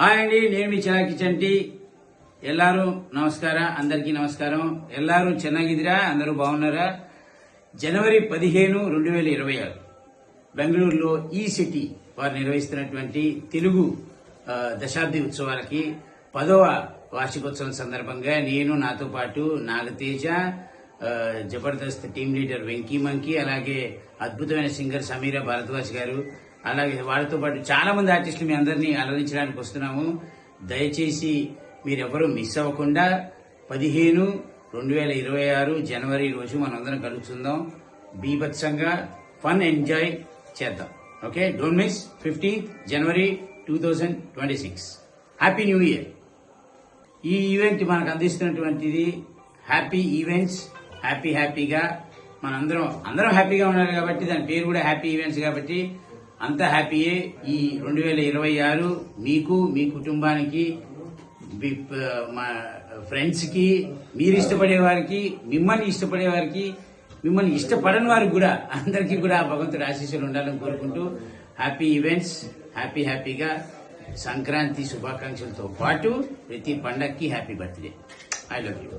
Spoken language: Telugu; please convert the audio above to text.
హాయ్ అండి నేను మీ చిరాకి చంటి ಎಲ್ಲಾರು నమస్కార అందరికీ నమస్కారం ಎಲ್ಲಾರು ಚೆನ್ನಾಗಿದ್ದೀರಾ అందరూ బాగున్నారా జనవరి పదిహేను రెండు వేల ఇరవై ఆరు బెంగళూరులో ఈ సిటీ వారు నిర్వహిస్తున్నటువంటి తెలుగు ఆ, దశాబ్ది ఉత్సవాలకి పదవ వార్షికోత్సవం సందర్భంగా నేను నాతో పాటు నాగతేజ ఆ, Jabardasth team leader Venky monkey అలాగే అద్భుతమైన సింగర్ సమీరా భారద్వాజ్ గారు అలాగే వాళ్ళతో పాటు చాలా మంది ఆర్టిస్టులు మీ అందరినీ అలరించడానికి వస్తున్నాము. దయచేసి మీరెవరూ మిస్ అవ్వకుండా పదిహేను రెండు వేల ఇరవై ఆరు జనవరి రోజు మనందరం కలుస్తుందాం బీభత్సంగా ఫన్ ఎంజాయ్ చేద్దాం. Okay? Don't miss fifteenth January two thousand twenty six. Happy new year. ఈ ఈవెంట్ మనకు అందిస్తున్నటువంటిది హ్యాపీ ఈవెంట్స్. హ్యాపీ హ్యాపీగా మనందరం అందరం హ్యాపీగా ఉండాలి కాబట్టి దాని పేరు కూడా హ్యాపీ ఈవెంట్స్ కాబట్టి అంత హ్యాపీయే ఈ రెండు వేల ఇరవై ఆరు మీకు మీ కుటుంబానికి మా ఫ్రెండ్స్కి మీరు ఇష్టపడే వారికి మిమ్మల్ని ఇష్టపడే వారికి మిమ్మల్ని ఇష్టపడని వారికి కూడా అందరికీ కూడా ఆ భగవంతుడి ఆశీస్సులు ఉండాలని కోరుకుంటూ హ్యాపీ ఈవెంట్స్ హ్యాపీ హ్యాపీగా సంక్రాంతి శుభాకాంక్షలతో పాటు ప్రతి పండక్కి happy birthday. I love you.